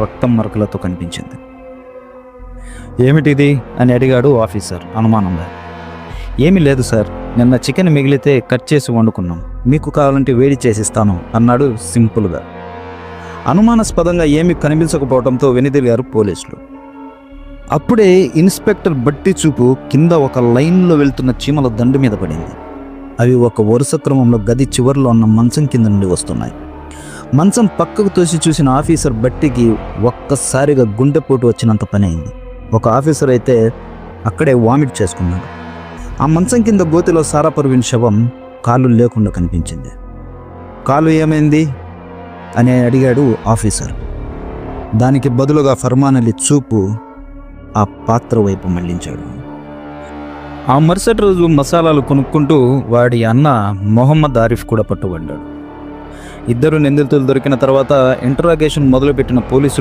రక్తం మరకలతో కనిపించింది. ఏమిటిది? అని అడిగాడు ఆఫీసర్ అనుమానంగా. ఏమీ లేదు సార్. నిన్న చికెన్ మిగిలితే కట్ చేసి వండుకున్నాం. మీకు కావాలంటే వేడి చేసిస్తాను అన్నాడు సింపుల్గా. అనుమానాస్పదంగా ఏమీ కనిపించకపోవడంతో వెనుదిరిగారు పోలీసులు. అప్పుడే ఇన్స్పెక్టర్ బట్టి చూపు కింద ఒక లైన్లో వెళ్తున్న చీమల దండు మీద పడింది. అవి ఒక వరుస క్రమంలో గది చివరిలో ఉన్న మంచం కింద నుండి వస్తున్నాయి. మంచం పక్కకు తోసి చూసిన ఆఫీసర్ బట్టికి ఒక్కసారిగా గుండెపోటు వచ్చినంత పని అయింది ఒక ఆఫీసర్ అయితే అక్కడే వామిట్ చేసుకున్నాడు. ఆ మంచం కింద గోతిలో సారా పరువిన శవం కాలు లేకుండా కనిపించింది. కాలు ఏమైంది? అని అడిగాడు ఆఫీసర్. దానికి బదులుగా ఫర్మాన్ అలీ చూపు ఆ పాత్ర వైపు మళ్ళించాడు ఆ మరుసటి రోజు మసాలాలు కొనుక్కుంటూ వాడి అన్న మొహమ్మద్ ఆరిఫ్ కూడా పట్టుబడ్డాడు. ఇద్దరు నిందితులు దొరికిన తర్వాత ఇంటరాగేషన్ మొదలుపెట్టిన పోలీసులు